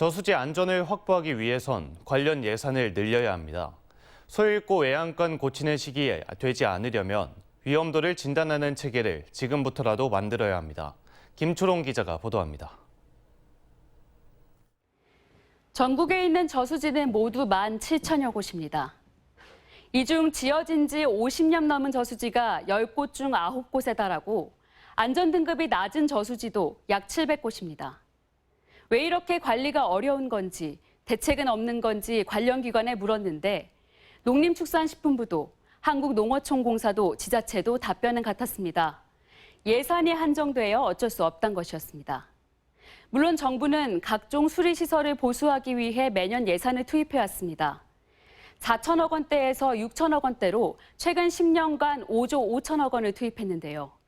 저수지 안전을 확보하기 위해선 관련 예산을 늘려야 합니다. 소잃고 외양간 고치는 시기에 되지 않으려면 위험도를 진단하는 체계를 지금부터라도 만들어야 합니다. 김초롱 기자가 보도합니다. 전국에 있는 저수지는 모두 1만 7천여 곳입니다. 이 중 지어진 지 50년 넘은 저수지가 10곳 중 9곳에 달하고 안전 등급이 낮은 저수지도 약 700곳입니다. 왜 이렇게 관리가 어려운 건지 대책은 없는 건지 관련 기관에 물었는데 농림축산식품부도 한국농어촌공사도 지자체도 답변은 같았습니다. 예산이 한정되어 어쩔 수 없단 것이었습니다. 물론 정부는 각종 수리시설을 보수하기 위해 매년 예산을 투입해왔습니다. 4천억 원대에서 6천억 원대로 최근 10년간 5조 5천억 원을 투입했는데요.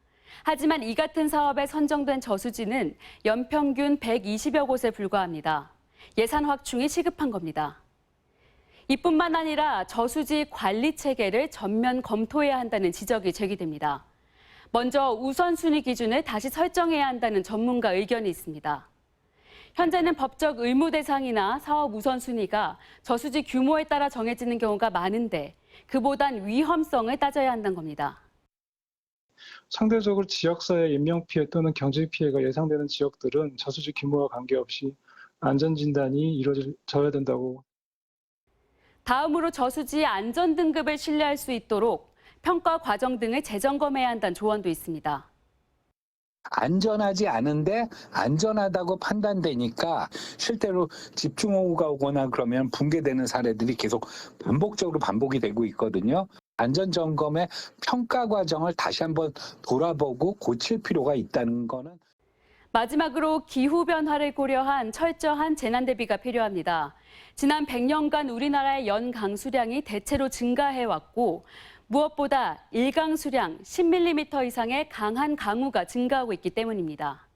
하지만 이 같은 사업에 선정된 저수지는 연평균 120여 곳에 불과합니다. 예산 확충이 시급한 겁니다. 이뿐만 아니라 저수지 관리 체계를 전면 검토해야 한다는 지적이 제기됩니다. 먼저 우선순위 기준을 다시 설정해야 한다는 전문가 의견이 있습니다. 현재는 법적 의무 대상이나 사업 우선순위가 저수지 규모에 따라 정해지는 경우가 많은데 그보단 위험성을 따져야 한다는 겁니다. 상대적으로 지역사회 인명 피해 또는 경제 피해가 예상되는 지역들은 저수지 규모와 관계없이 안전 진단이 이루어져야 된다고 다음으로 저수지의 안전 등급을 신뢰할 수 있도록 평가 과정 등을 재점검해야 한다는 조언도 있습니다. 안전하지 않은데 안전하다고 판단되니까 실제로 집중호우가 오거나 그러면 붕괴되는 사례들이 계속 반복적으로 반복이 되고 있거든요. 안전 점검의 평가 과정을 다시 한번 돌아보고 고칠 필요가 있다는 거는 마지막으로 기후 변화를 고려한 철저한 재난 대비가 필요합니다. 지난 100년간 우리나라의 연 강수량이 대체로 증가해 왔고 무엇보다 일강 수량 10mm 이상의 강한 강우가 증가하고 있기 때문입니다.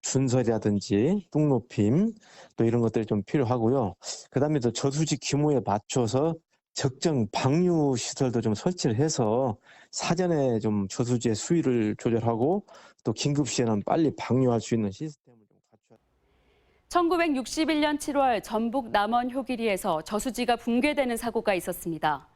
준설이라든지 뚝 높임 또 이런 것들이 좀 필요하고요. 그다음에 또 저수지 규모에 맞춰서 적정 방류 시설도 좀 설치를 해서 사전에 좀 저수지의 수위를 조절하고 또 긴급 시에는 빨리 방류할 수 있는 시스템을 좀 갖춰야 1961년 7월 전북 남원 효기리에서 저수지가 붕괴되는 사고가 있었습니다.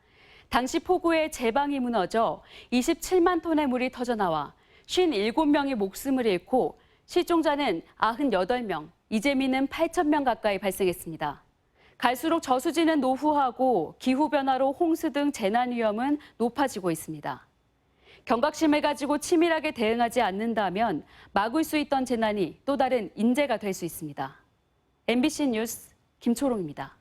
당시 폭우에 제방이 무너져 27만 톤의 물이 터져나와 57명이 목숨을 잃고 실종자는 98명, 이재민은 8천 명 가까이 발생했습니다. 갈수록 저수지는 노후하고 기후변화로 홍수 등 재난 위험은 높아지고 있습니다. 경각심을 가지고 치밀하게 대응하지 않는다면 막을 수 있던 재난이 또 다른 인재가 될 수 있습니다. MBC 뉴스 김초롱입니다.